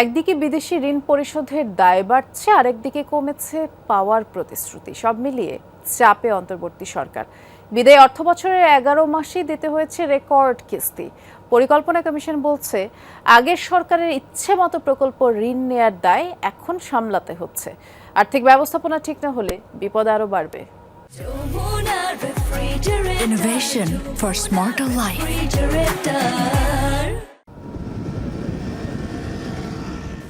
একদিকে বিদেশি ঋণ পরিশোধের দায় বাড়ছে, আরেকদিকে কমেছে পাওয়ার প্রতিশ্রুতি। সব মিলিয়ে চাপে অন্তর্বর্তী সরকার। বিদায় অর্থ বছরের এগারো মাসেই দিতে হয়েছে রেকর্ড কিস্তি। পরিকল্পনা কমিশন বলছে, আগের সরকারের ইচ্ছে মতো প্রকল্প ঋণ নেয়ার দায় এখন সামলাতে হচ্ছে। আর্থিক ব্যবস্থাপনা ঠিক না হলে বিপদ আরও বাড়বে। Innovation for smarter life.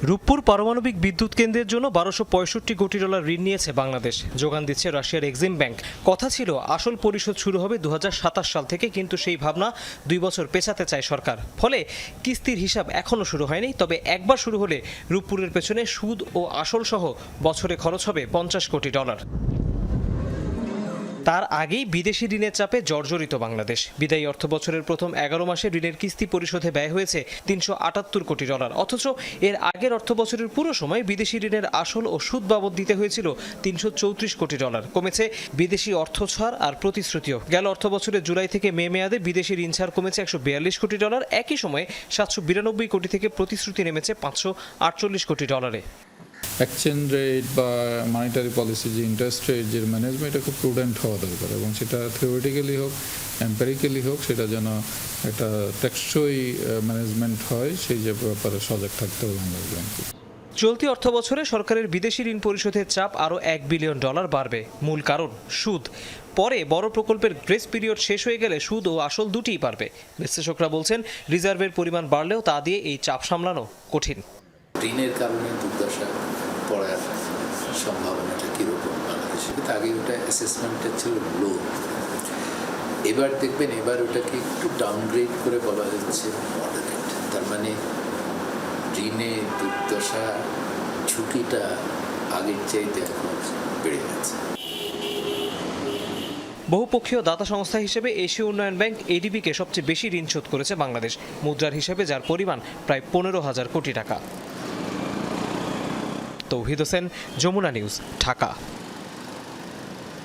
Rooppur পারমাণবিক বিদ্যুৎ কেন্দ্রের জন্য বারোশো পঁয়ষট্টি কোটি ডলার ঋণ নিয়েছে বাংলাদেশ। যোগান দিচ্ছে রাশিয়ার এক্সিম ব্যাংক। কথা ছিল, আসল পরিশোধ শুরু হবে দু হাজার সাতাশ সাল থেকে, কিন্তু সেই ভাবনা দুই বছর পেছাতে চায় সরকার। ফলে কিস্তির হিসাব এখনও শুরু হয়নি, তবে একবার শুরু হলে রূপপুরের পেছনে সুদ ও আসল সহ বছরে খরচ হবে পঞ্চাশ কোটি ডলার। তার আগেই বিদেশি ঋণের চাপে জর্জরিত বাংলাদেশ। বিদায়ী অর্থ বছরের প্রথম এগারো মাসে ঋণের কিস্তি পরিশোধে ব্যয় হয়েছে তিনশো আটাত্তর কোটি ডলার। অথচ এর আগের অর্থ বছরের পুরো সময় বিদেশি ঋণের আসল ও সুদ বাবদ দিতে হয়েছিল তিনশো চৌত্রিশ কোটি ডলার। কমেছে বিদেশি অর্থ ছাড় আর প্রতিশ্রুতিও। গেল অর্থ বছরের জুলাই থেকে মে মেয়াদে বিদেশি ঋণ ছাড় কমেছে একশো বিয়াল্লিশ কোটি ডলার। একই সময়ে সাতশো বিরানব্বই কোটি থেকে প্রতিশ্রুতি নেমেছে পাঁচশো আটচল্লিশ কোটি ডলারে। এক্সচেঞ্জ রেট বা মনিটারি পলিসি যে ইন্টারেস্ট রেট যে ম্যানেজমেন্ট এটা খুব প্রুডেন্ট হওয়া দরকার এবং সেটা থিওরিটিক্যালি হোক এম্পেরিক্যালি হোক, সেটা যেন একটা টেকসই ম্যানেজমেন্ট হয়, সেই যে ব্যাপারে সজাগ থাকতে হবে বাংলাদেশ ব্যাংকে। চলতি অর্থ বছরে সরকারের বিদেশি ঋণ পরিশোধের চাপ আরও এক বিলিয়ন ডলার বাড়বে। মূল কারণ, সুদ। পরে বড় প্রকল্পের গ্রেস পিরিয়ড শেষ হয়ে গেলে সুদ ও আসল দুটিই পারবে বিশ্লেষকরা বলছেন রিজার্ভের পরিমাণ বাড়লেও তা দিয়ে এই চাপ সামলানো কঠিন। ঋণের কারণে দুর্দশা পড়ার সম্ভাবনাটা কীরকম বাংলাদেশে? কিন্তু আগে ওটা অ্যাসেসমেন্টটা ছিল লো এবার দেখবেন, এবার ওটাকে একটু ডাউনগ্রেড করে বলা হচ্ছে মডারেট তার মানে ঋণে দুর্দশা ঝুঁকিটা আগের চাইতে এখন বেড়ে গেছে। বহুপক্ষীয় দাতা সংস্থা হিসেবে এশীয় উন্নয়ন ব্যাংক এডিবিকে সবচেয়ে বেশি ঋণ শোধ করেছে বাংলাদেশ। মুদ্রার হিসেবে যার পরিমাণ প্রায় পনেরো হাজার কোটি টাকা। তৌহিদ হোসেন যমুনা নিউজ ঢাকা।